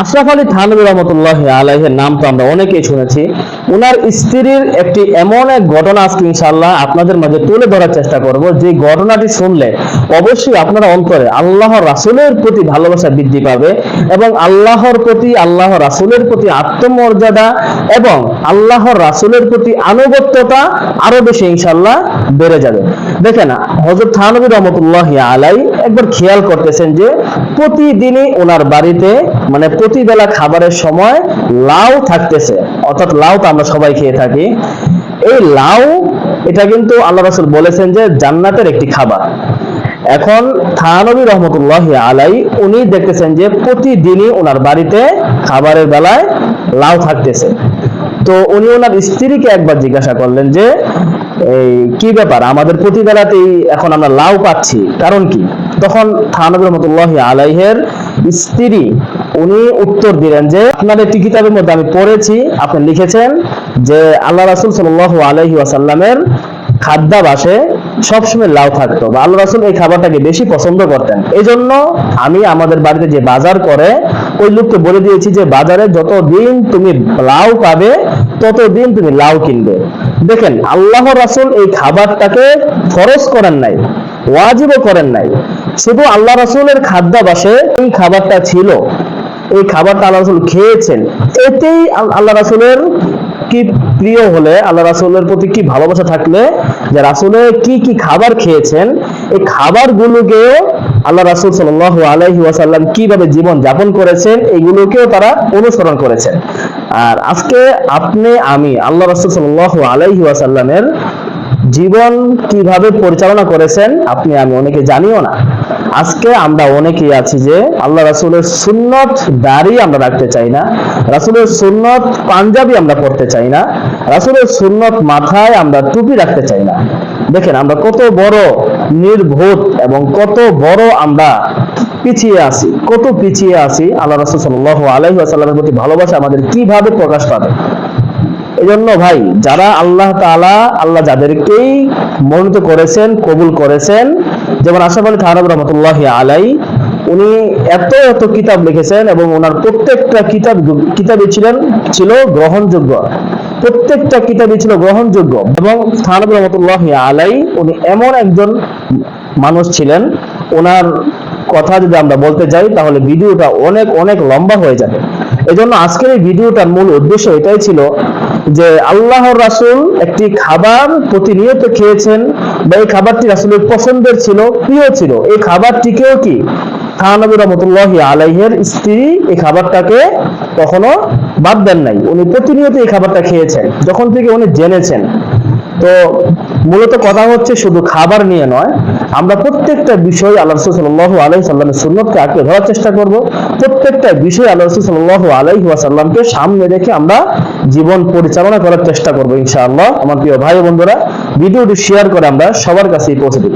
আশরাফ আলী থানবী রহমতুল্লাহ আলাইহের নাম তো আমরা অনেকেই শুনেছি। ওনার স্ত্রীর একটি এমন এক ঘটনা আজকে ইনশাআল্লাহ আপনাদের মাঝে তুলে ধরার চেষ্টা করব। যে ঘটনাটি শুনলে অবশ্যই আপনারা অন্তরে আল্লাহ রাসুলের প্রতি ভালোবাসা বৃদ্ধি পাবে এবং আল্লাহর প্রতি, আল্লাহ রাসুলের প্রতি আত্মমর্যাদা এবং আল্লাহর রাসুলের প্রতি আনুগত্যতা আরও বেশি ইনশাল্লাহ বেড়ে যাবে। দেখেন হজরত থানবী রহমতুল্লাহ আলাই একবার খেয়াল করতেছেন যে প্রতিদিনই ওনার বাড়িতে মানে প্রতিবেলা খাবারের সময় লাউ থাকতেছে। অর্থাৎ লাউ তো আমরা সবাই খেয়ে থাকি। এই লাউ, এটা কিন্তু আল্লাহ রাসুল বলেছেন যে জান্নাতের একটি খাবার। এখন থানবী রহমতুল্লাহ আলাই উনি দেখতেছেন যে প্রতিদিনই ওনার বাড়িতে খাবারের বেলায় লাউ থাকতেছে। তো উনি ওনার স্ত্রীকে একবার জিজ্ঞাসা করলেন যে কি ব্যাপার? আমাদের প্রতিবেলাতেই এখন আমরা লাউ পাচ্ছি। কারণ কি? তখন থানবী রহমতুল্লাহ আলাইহের স্ত্রী, উনি উত্তর দিলেন যে আপনার একটি কিতাবের মধ্যে আমি পড়েছি, আপনি লিখেছেন যে, আল্লাহ রাসুল সাল্লাহ আলাইহি ওয়াসাল্লামের খাদ্যাবাসে সবসময় লাউ থাকতো বা আল্লাহ রাসুল এই খাবারটাকে বেশি পছন্দ করতেন। এই জন্য আমি আমাদের বাড়িতে যে বাজার করে, ওই লোককে বলে দিয়েছি যে, বাজারে যতদিন তুমি লাউ পাবে, ততদিন তুমি লাউ কিনবে। দেখেন আল্লাহ রাসুল এই খাবারটাকে ফরজ করেন নাই, ওয়াজিবও করেন নাই। শুধু আল্লাহ রাসুলের খাদ্যাবাসে এই খাবারটা ছিল। এই খাবারটা আল্লাহ রাসুল খেয়েছেন। এতেই আল্লাহ রাসুলের কি প্রিয় হলে, আল্লাহ রাসুলের প্রতি কি ভালোবাসা থাকলে যে রাসুলের কি কি খাবার খেয়েছেন, এই খাবারগুলোকেও আল্লাহ রাসুল সাল আলাইহি ওয়াসাল্লাম কীভাবে জীবন যাপন করেছেন, এগুলোকেও তারা অনুসরণ করেছেন। আর আজকে আপনি, আমি, আল্লাহ রাসুল সাল আলাইহি ওয়াসাল্লামের জীবন কীভাবে পরিচালনা করেছেন, আপনি, আমি অনেকে জানিও না। আজকে আমরা অনেকেই আছি যে আল্লাহ রাসুলের সুন্নত দাড়ি আমরা রাখতে চাই না, রাসুলের সুন্নত পাঞ্জাবি আমরা পড়তে চাই না, রাসুলের সুন্নত মাথায় আমরা টুপি রাখতে চাই না। দেখেন আমরা কত বড় নির্ভূত এবং কত বড় আমরা পিছিয়ে আছি, কত পিছিয়ে আছি আল্লাহ রাসুল সাল্লাহ আলাইহি আসাল্লামের প্রতি ভালোবাসা আমাদের কীভাবে প্রকাশ পাবে? এজন্য ভাই, যারা আল্লাহ তাআলা, আল্লাহ যাদেরকেই মনোনীত করেছেন, কবুল করেছেন, যেমন আশরাফ আলী থানব রহমতুল্লাহ আলাই উনি এত এত কিতাব লিখেছেন এবং ওনার প্রত্যেকটা কিতাব, কিতাবই ছিলেন, ছিল গ্রহণযোগ্য। প্রত্যেকটা কিতাবই ছিল গ্রহণযোগ্য। এবং থানব রহমতুল্লাহ আলাই উনি এমন একজন মানুষ ছিলেন ওনার কথা যদি আমরা বলতে যাই, তাহলে ভিডিওটা অনেক অনেক লম্বা হয়ে যাবে। এজন্য আজকের এই ভিডিওটার মূল উদ্দেশ্য এটাই ছিল যে আল্লাহর রাসূল একটি খাবার প্রতিনিয়ত খেয়েছেন, বা এই খাবারটি রাসূলের পছন্দের ছিল, প্রিয় ছিল। এই খাবারটিকেও কি থানবী রহমতুল্লাহ আলাইহের স্ত্রী এই খাবারটাকে কখনো বাদ দেন নাই। উনি প্রতিনিয়ত এই খাবারটা খেয়েছেন, যখন থেকে উনি জেনেছেন। তো মূলত কথা হচ্ছে শুধু খাবার নিয়ে নয়, আমরা প্রত্যেকটা বিষয় আল্লাহ রসুল সাল্লাহ আলাইহি সাল্লামের সুন্নতকে আঁকড়ে ধরার চেষ্টা করব। প্রত্যেকটা বিষয় আল্লাহ রসুল সাল্লাহ আলাইহি ওয়াসাল্লামকে সামনে রেখে আমরা জীবন পরিচালনা করার চেষ্টা করব ইনশাআল্লাহ। আমার প্রিয় ভাই বন্ধুরা, ভিডিওটি শেয়ার করে আমরা সবার কাছেই পৌঁছে দেব।